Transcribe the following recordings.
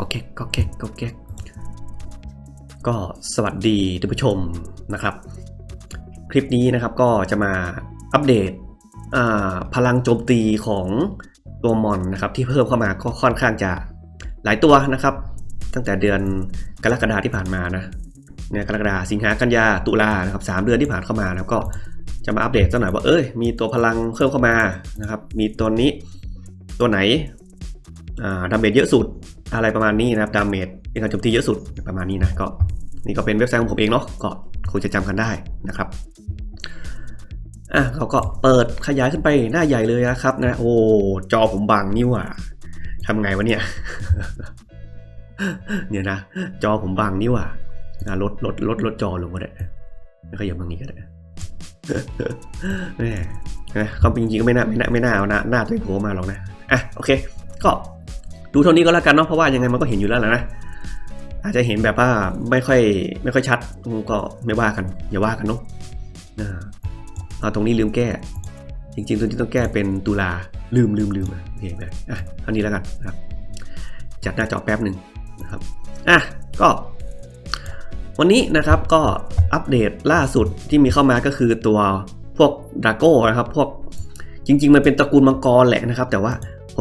ก็แก๊กก็แก๊กก็แก๊กก็สวัสดีท่านผู้ชมนะครับ คลิปนี้นะครับก็จะมาอัปเดตพลังโจมตีของตัวมอนนะครับที่เพิ่มเข้ามาก็ค่อนข้างจะหลายตัวนะครับ ตั้งแต่เดือนกรกฎาที่ผ่านมานะเนี่ยกรกฎาสิงหากันยาตุลานะครับสามเดือนที่ผ่านเข้ามาแล้วก็จะมาอัปเดตสักหน่อยว่าเอ้ยมีตัวพลังเพิ่มเข้ามานะครับ มีตัวนี้ตัวไหน ดาเมจเยอะสุดอะไรประมาณนี้นะครับดาเมจเป็นการโจมตีเยอะสุดประมาณนี้นะก็นี่ก็เป็นเว็บไซต์ของผมเองเนาะก็คงจะจำกันได้นะครับอะเขาก็เปิดขยายขึ้นไปหน้าใหญ่เลยนะครับนะโอ้จอผมบังนี่ว่าทำไงวะเนี่ยเนี่ยนะจอผมบังนี่ว่าอะลดลดลดลดจอลงก็ได้ไม่ขยับบางนี้ก็ได้แม่นะความจริงๆก็ไม่น่าไม่น่าไม่น่าเอาหน้าหน้าตัวเองโผล่มาหรอกนะอะโอเค ก็ ดูเท่านี้ก็แล้วกันเนาะเพราะว่ายังไงมันก็เห็นอยู่แล้วแหละนะอาจจะเห็นแบบว่าไม่ค่อยไม่ค่อยชัดก็ไม่ว่ากัน อย่าว่ากันเนาะเอาตรงนี้ลืมแก้ จริงๆตัวที่ต้องแก้เป็นตุลาลืมลืมลืมโอเคไปอะเท่านี้แล้วกันนะครับ จัดหน้าจอแป๊บหนึ่งนะครับอะก็ วันนี้นะครับก็อัปเดตล่าสุดที่มีเข้ามาก็คือตัวพวกดราโก้นะครับ พวกจริง ๆ มันเป็นตระกูลมังกรแหละนะครับ แต่ว่า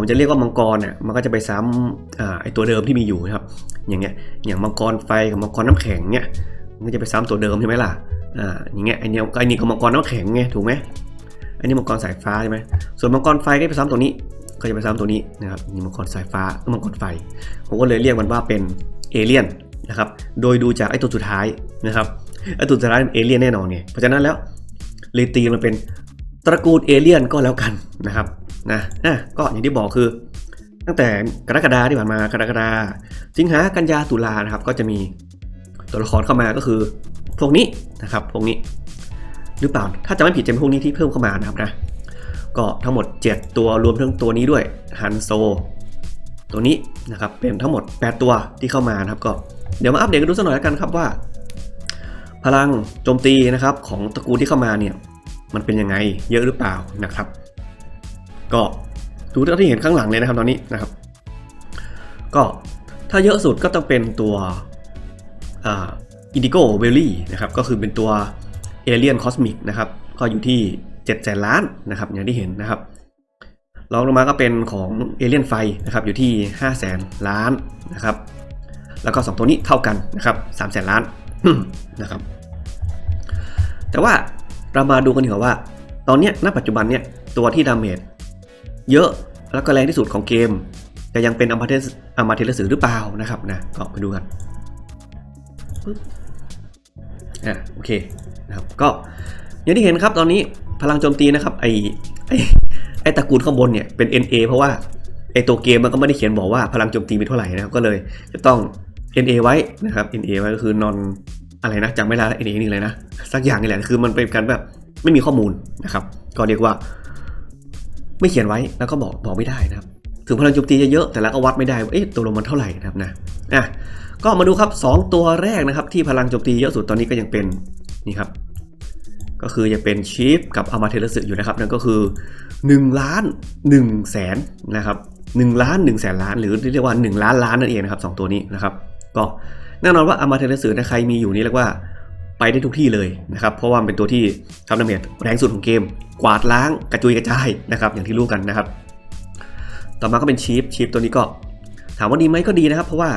ผมจะเรียกว่ามังกรเนี่ยมันก็จะไปซ้ำอไอตัวเดิมที่มีอยู่นะครับ อย่างเงี้ยอย่างมังกรไฟกับมังกรน้ำแข็งเนี่ยมันก็จะไปซ้ำตัวเดิมใช่ไหมล่ะอ่าอย่างเงี้ยไอเนี้ยไอนี่ก็มังกรน้ำแข็งไงถูกไหมอันนี้มังกรสายฟ้าใช่ไหมส่วนมังกรไฟก็ไปซ้ำตัวนี้ ก็จะไปซ้ำตัวนี้นะครับนี่มังกรสายฟ้ามังกรไฟ ผมก็เลยเรียกมันว่าเป็นเอเลี่ยนนะครับ โดยดูจากไอตัวสุดท้ายนะครับ ไอตัวสุดท้ายเป็นเอเลี่ยนแน่นอนเนี่ยเพราะฉะนั้นแล้วเลยตีมันเป็นตระกูลเอเลี่ยนก็แล้วกันนะครับ นะอะก็อย่างที่บอกคือ ตั้งแต่กรกฎาที่ผ่านมากรกฎาสิงหากันยาตุลานะครับ ก็จะมีตัวละครเข้ามาก็คือพวกนี้นะครับพวกนี้ หรือเปล่าถ้าจะไม่ผิดจะเป็นพวกนี้ที่เพิ่มเข้ามานะครับนะก็ทั้งหมด 7 ตัวรวมทั้งตัวนี้ด้วยฮันโซ ตัวนี้นะครับเป็นทั้งหมด 8 ตัวที่เข้ามานะครับก็เดี๋ยวมาอัปเดตกันดูสักหน่อยแล้วกันครับว่า พลังโจมตีนะครับของตระกูลที่เข้ามาเนี่ยมันเป็นยังไงเยอะหรือเปล่านะครับ ก็ดูเท่าที่เห็นข้างหลังเลยนะครับตอนนี้นะครับ ก็ถ้าเยอะสุดก็ต้องเป็นตัวอินดิโกเวลลี่นะครับก็คือเป็นตัวเอเลียนคอสมิกนะครับก็อยู่ที่7จ็ดแสนล้านนะครับอย่างที่เห็นนะครับรองลงมาก็เป็นของเอเลียนไฟนะครับอยู่ที่5 0 0แสนล้านนะครับแล้วก็ 2 ตัวนี้เท่ากันนะครับ3 0 0แสนล้านนะครับแต่ว่าเรามาดูกันดีกว่าว่า ตอนนี้ณปัจจุบันเนี่ยตัวที่ดาเมจ เยอะแล้วก็แรงที่สุดของเกมจะยังเป็นอมาเทสอมาเทลสือหรือเปล่านะครับนะก็ไปดูกันอะโอเคนะครับก็อย่างที่เห็นครับตอนนี้พลังโจมตีนะครับไอไอไอตระกูลข้างบนเนี่ยเป็น NA เพราะว่าไอตัวเกมมันก็ไม่ได้เขียนบอกว่าพลังโจมตีมีเท่าไหร่นะครับก็เลยจะต้อง NA ไว้นะครับ NA ไว้ก็คือนอนอะไรนะจำไม่ได้แล้ว NA นี่เลยนะสักอย่างนี่แหละคือมันเป็นการแบบไม่มีข้อมูลนะครับ ก็เรียกว่า ไม่เขียนไว้แล้วก็บอกบอกไม่ได้นะครับ ถึงพลังโจมตีจะเยอะแต่แล้วก็วัดไม่ได้ว่าเอ๊ะตัวลงมันเท่าไหร่นะครับนะอะก็มาดูครับ 2 ตัวแรกนะครับ ที่พลังโจมตีเยอะสุดตอนนี้ก็ยังเป็นนี่ครับ ก็คือยังเป็นชีฟกับอามาเทลสึอยู่นะครับนั่นก็คือ1ล้าน1แสนนะครับ1ล้าน1แสนล้านหรือเรียกว่า 1 ล้านล้านนั่นเองนะครับสองตัวนี้นะครับ ก็แน่นอนว่าอามาเทลสึนะใครมีอยู่นี่เรียกว่า ไปได้ทุกที่เลยนะครับ เพราะว่ามันเป็นตัวที่ทำดาเมจแรงสุดของเกม กวาดล้างกระจุยกระจายนะครับ อย่างที่รู้กันนะครับ ต่อมาก็เป็นชีฟชีฟตัวนี้ก็ ถามว่าดีไหมก็ดีนะครับ เพราะว่า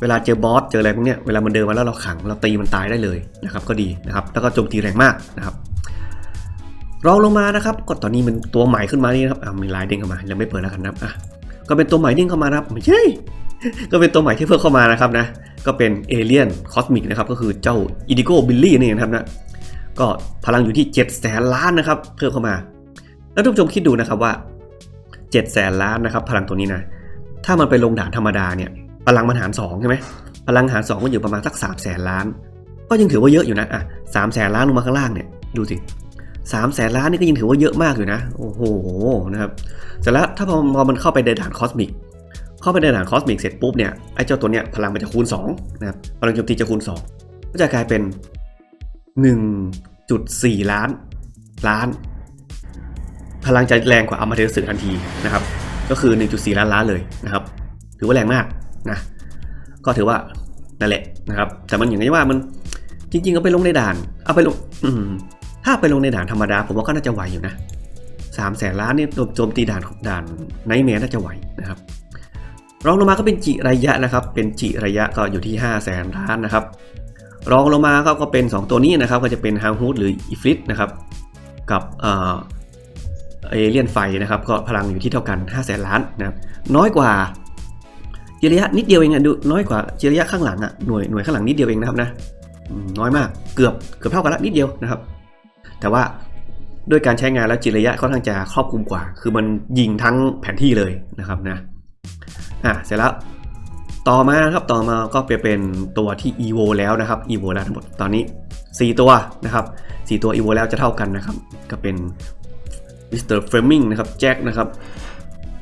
เวลาเจอบอสเจออะไรพวกเนี้ยเวลามันเดินมาแล้วเราขังเราตีมันตายได้เลยนะครับ ก็ดีนะครับแล้วก็โจมตีแรงมากนะครับรองลงมานะครับก็ตอนนี้มันตัวใหม่ขึ้นมานี่นะครับอ่ามีลายเด้งเข้ามายังไม่เปิดแล้วกันนะครับอะก็เป็นตัวใหม่เด้งเข้ามานะครับไม่ใช่ก็เป็นตัวใหม่ที่เพิ่มเข้ามานะครับนะ ก็เป็นเอเลียนคอสมิกนะครับก็คือเจ้าอิดิโกบิลลี่นี่นะครับนะก็พลังอยู่ที่7จ็ดแสนล้านนะครับเพิ่มเข้ามา แล้วทุกผู้ชมคิดดูนะครับว่า7จ็ดแสนล้านนะครับพลังตัวนี้นะถ้ามันไปลงด่านธรรมดาเนี่ยพลังมันหาร2ใช่ไหมพลังหาร 2 ก็อยู่ประมาณสัก3 0 0แสนล้าน ก็ยังถือว่าเยอะอยู่นะอะสามแสนล้านลงมาข้างล่างเนี่ยดูสิสามแสนล้านนี่ก็ยังถือว่าเยอะมากอยู่นะ โอ้โหนะครับเสร็จแล้วถ้าพอพอมันเข้าไปในด่านคอสมิก เข้าไปในด่านคอสมิกเสร็จปุ๊บเนี่ยไอ้เจ้าตัวเนี้ยพลังมันจะคูณ2นะครับพลังโจมตีจะคูณ 2 ก็จะกลายเป็น 1.4 ล้านล้าน พลังจะแรงกว่าอามาเทสึทันทีนะครับ ก็คือ 1.4 ล้านล้านเลยนะครับ ถือว่าแรงมากนะก็ถือว่านั่นแหละนะครับ แต่มันอย่างนี้ว่ามันจริงๆเอาไปลงในด่าน เอาไปลงถ้าไปลงในด่านธรรมดา ผมว่าก็น่าจะไหวอยู่นะสามแสนล้านนี่โจมตีด่านด่านไนเมน่าจะไหวนะครับ รองลงมาก็เป็นจิระยะนะครับ เป็นจิระยะก็อยู่ที่ 5 0 0แสนล้านนะครับ รองลงมาก็ก็เป็น 2 ตัวนี้นะครับ ก็จะเป็นฮาฮูดหรืออีฟลิตนะครับ กับเอเลียนไฟนะครับ ก็พลังอยู่ที่เท่ากัน 5 0 0แสนล้านนะครับน้อยกว่าจิระยะนิดเดียวเองอะดูน้อยกว่าจิระยะข้างหลังอะหน่วยหน่วยข้างหลังนิดเดียวเองนะครับนะน้อยมากเกือบเกือบเท่ากันละนิดเดียวนะครับ แต่ว่าด้วยการใช้งานแล้วจิระยะค่อนข้างจะครอบคลุมกว่า คือมันยิงทั้งแผนที่เลยนะครับนะ อะเสร็จแล้วต่อมานะครับต่อมาก็ไปเป็นตัวที่ evo แล้วนะครับ evo แล้วทั้งหมดตอนนี้ 4 ตัวนะครับ4ตัว evo แล้วจะเท่ากันนะครับ ก็เป็น Mr. Fleming นะครับแจ็คนะครับ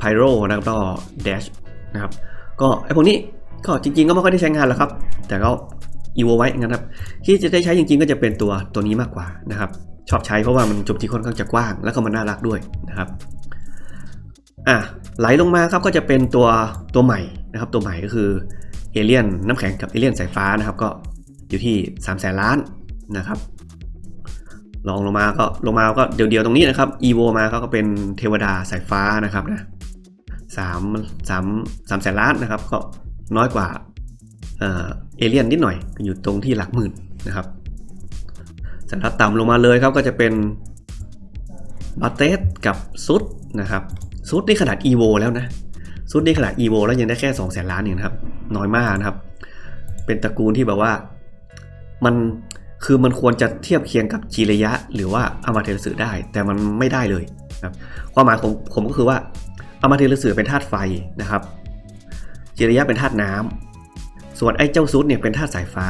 Pyro นะครับแล้วก็ Dash นะครับก็ไอพวกนี้ก็จริงๆก็ไม่ค่อยได้ใช้งานหรอกครับ แต่ก็ evo ไว้งั้นครับที่จะได้ใช้จริงๆก็จะเป็นตัวตัวนี้มากกว่านะครับชอบใช้เพราะว่ามันจุดที่ค่อนข้างจะกว้าง แล้วก็มันน่ารักด้วยนะครับ อะไหลลงมาครับก็จะเป็นตัวตัวใหม่นะครับ ตัวใหม่ก็คือเอเลียนน้ำแข็งกับเอเลียนสายฟ้านะครับ ก็อยู่ที่3ามแสนล้านนะครับลองลงมาก็ลงมาก็เดียวๆตรงนี้นะครับอีโวมาก็เป็นเทวดาสายฟ้านะครับนะสามสามสามแสนล้านนะครับ ก็น้อยกว่าเอเลียนนิดหน่อยอยู่ตรงที่หลักหมื่นนะครับเสร็จแล้วต่ำลงมาเลยครับก็จะเป็นบัตเตสกับซุดนะครับ ซุดนี่ขนาด EVO แล้วนะซุดนี่ขนาด EVO แล้วยังได้แค่2 0 0แสนล้านเองนะครับ น้อยมากนะครับ เป็นตระกูลที่แบบว่ามันคือมันควรจะเทียบเคียงกับจีระยะ หรือว่าอามาเทลสือได้ แต่มันไม่ได้เลยครับความหมายของผมก็คือว่าอามาเทลสือเป็นธาตุไฟนะครับจีระยะเป็นธาตุน้ำส่วนไอ้เจ้าซุดเนี่ยเป็นธาตุสายฟ้า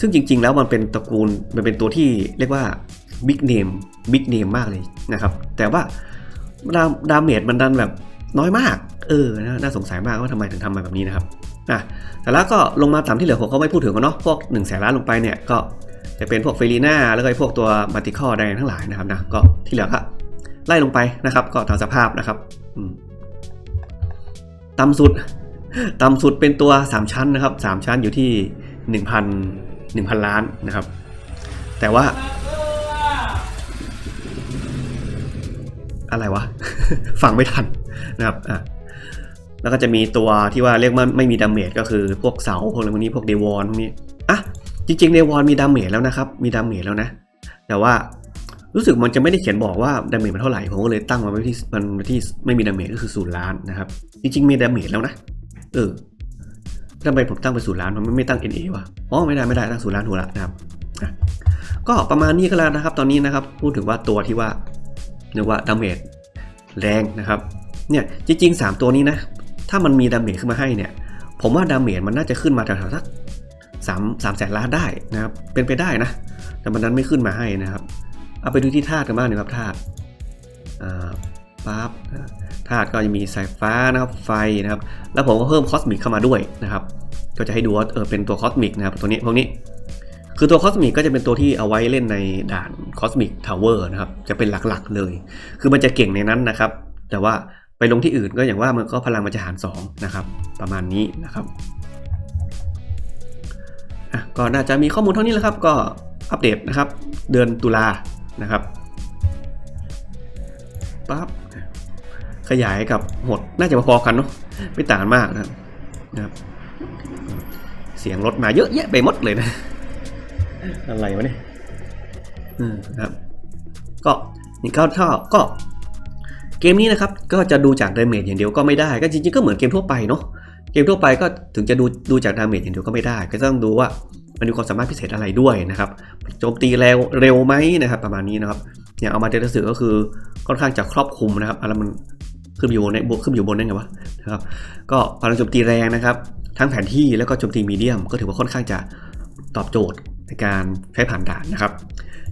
ซึ่งจริง ๆ แล้วมันเป็นตระกูลมันเป็นตัวที่เรียกว่าบิ๊กเนมบิ๊กเนมมากเลยนะครับ แต่ว่า ดาดาเมจมันดันแบบน้อยมาก เออ น่าสงสัยมากว่าทำไมถึงทำมาแบบนี้นะครับอะแต่แล้วก็ลงมาตามที่เหลือผมก็ไม่พูดถึงกันเนาะ พวก1นึ่งแสนล้านลงไปเนี่ยก็จะเป็นพวกเฟรีนาแล้วก็พวกตัวมัลติคอแดงทั้งหลายนะครับนะ ก็ที่เหลือก็ไล่ลงไปนะครับ ก็ตามสภาพนะครับต่ำสุดต่ำสุดเป็นตัว 3 ชั้นนะครับ 3 ชั้นอยู่ที่ 1,000 1,000 ล้านนะครับ แต่ว่า อะไรวะ ฟังไม่ทันนะครับอะแล้วก็จะมีตัวที่ว่าเรียกว่าไม่มีดาเมจก็คือพวกเสาพวกอะไรพวกนี้พวกเดวอนพวกนี้อะจริงๆเดวอนมีดาเมจแล้วนะครับ มีดาเมจแล้วนะ แต่ว่ารู้สึกมันจะไม่ได้เขียนบอกว่าดาเมจมันเท่าไหร่ผมก็เลยตั้งมันไว้ที่มันที่ไม่มีดาเมจก็คือศูนย์ล้านนะครับ จริงๆมีดาเมจแล้วนะเออทำไมผมตั้งเป็นศูนย์ล้านมันไม่ตั้ง NA วะอ๋อไม่ได้ไม่ได้ตั้งศูนย์ล้านถูกละนะครับก็ประมาณนี้ก็แล้วนะครับ ตอนนี้นะครับ พูดถึงว่าตัวที่ว่า เรียกว่าดาเมจแรงนะครับเนี่ยจริง ๆ 3 ตัวนี้นะถ้ามันมีดาเมจขึ้นมาให้เนี่ยผมว่าดาเมจมันน่าจะขึ้นมาแถวๆสักสามสามแสนล้านได้นะครับเป็นไปได้นะ แต่มันนั้นไม่ขึ้นมาให้นะครับ เอาไปดูที่ธาตุกันบ้างนะครับธาตุอ่าปั๊บธาตุก็จะมีสายฟ้านะครับไฟนะครับ แล้วผมก็เพิ่มคอสมิกเข้ามาด้วยนะครับ ก็จะให้ดูว่าเออเป็นตัวคอสมิกนะครับตัวนี้พวกนี้ คือตัวคอสมิกก็จะเป็นตัวที่เอาไว้เล่นในด่านคอสมิกทาวเวอร์นะครับ จะเป็นหลักๆเลย คือมันจะเก่งในนั้นนะครับ แต่ว่าไปลงที่อื่นก็อย่างว่ามันก็พลังมันจะหาร2นะครับ ประมาณนี้นะครับก็น่าจะมีข้อมูลเท่านี้แหล้วครับ ก็อัปเดตนะครับ เดือนตุลานะครับปั๊บขยายกับหดน่าจะพอกันเนาะไม่ต่างกันมากนะครับนะครับ เสียงรถมาเยอะแยะไปหมดเลยนะ อะไรวะเนี่ยอืมครับ ก็นี่ก็ถ้าก็ เกมนี้นะครับ ก็จะดูจากดาเมจอย่างเดียวก็ไม่ได้ ก็จริงๆก็เหมือนเกมทั่วไปเนาะ เกมทั่วไปก็ถึงจะดูดูจากดาเมจอย่างเดียวก็ไม่ได้ ก็ต้องดูว่ามันมีความสามารถพิเศษอะไรด้วยนะครับ โจมตีเร็วเร็วไหมนะครับ ประมาณนี้นะครับ อย่างเอามาเดลสือก็คือค่อนข้างจะครอบคลุมนะครับอะไรมันขึ้นอยู่บนในบวกขึ้นอยู่บนได้ไงวะนะครับ ก็พลังโจมตีแรงนะครับ ทั้งแผนที่แล้วก็โจมตีมีเดียม ก็ถือว่าค่อนข้างจะตอบโจทย์ ในการใช้ผ่านด่านนะครับ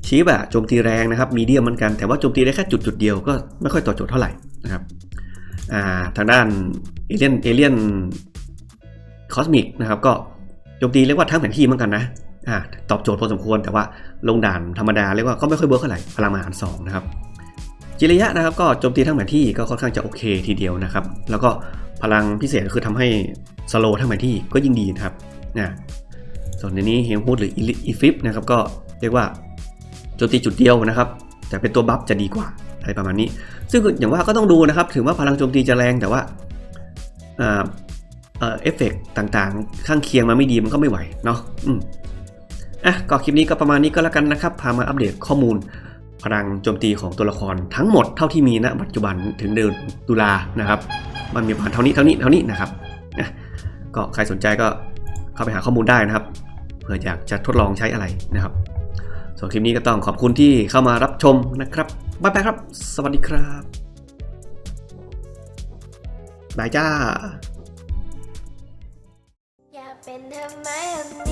ชีฟอะโจมตีแรงนะครับมีเดียมเหมือนกันแต่ว่าโจมตีได้แค่จุดจุดๆเดียวก็ไม่ค่อยตอบโจทย์เท่าไหร่นะครับอ่าทางด้านเอเลียนเอเลียนคอสมิกนะครับก็โจมตีเรียกว่าทั้งแผนที่เหมือนกันนะอ่าตอบโจทย์พอสมควรแต่ว่าลงด่านธรรมดาเรียกว่าก็ไม่ค่อยเบิร์กเท่าไหร่พลังมหารสองนะครับจิระยะนะครับก็โจมตีทั้งแผนที่ก็ค่อนข้างจะโอเคทีเดียวนะครับ แล้วก็พลังพิเศษคือทำให้สโลทั้งแผนที่ก็ยิ่งดีนะครับนะ ส่วนในนี้เฮลฮูดหรืออีฟิปนะครับก็เรียกว่าโจมตีจุดเดียวนะครับ แต่เป็นตัวบัฟจะดีกว่าอะไรประมาณนี้ ซึ่งอย่างว่าก็ต้องดูนะครับ ถึงว่าพลังโจมตีจะแรงแต่ว่าอ่าเอ่อเอฟเฟกต์ต่างๆ ข้างเคียงมาไม่ดีมันก็ไม่ไหวเนาะอืมอะก็คลิปนี้ก็ประมาณนี้ก็แล้วกันนะครับพามาอัปเดตข้อมูล พลังโจมตีของตัวละครทั้งหมดเท่าที่มีณปัจจุบันถึงเดือนตุลานะครับ มันมีประมาณเท่านี้เท่านี้เท่านี้นะครับก็ใครสนใจก็เข้าไปหาข้อมูลได้นะครับ เผื่ออยากจะทดลองใช้อะไรนะครับส่วนคลิปนี้ก็ต้องขอบคุณที่เข้ามารับชมนะครับบ๊ายบายครับ สวัสดีครับบายจ้า อยากเป็นทำไมอันนี้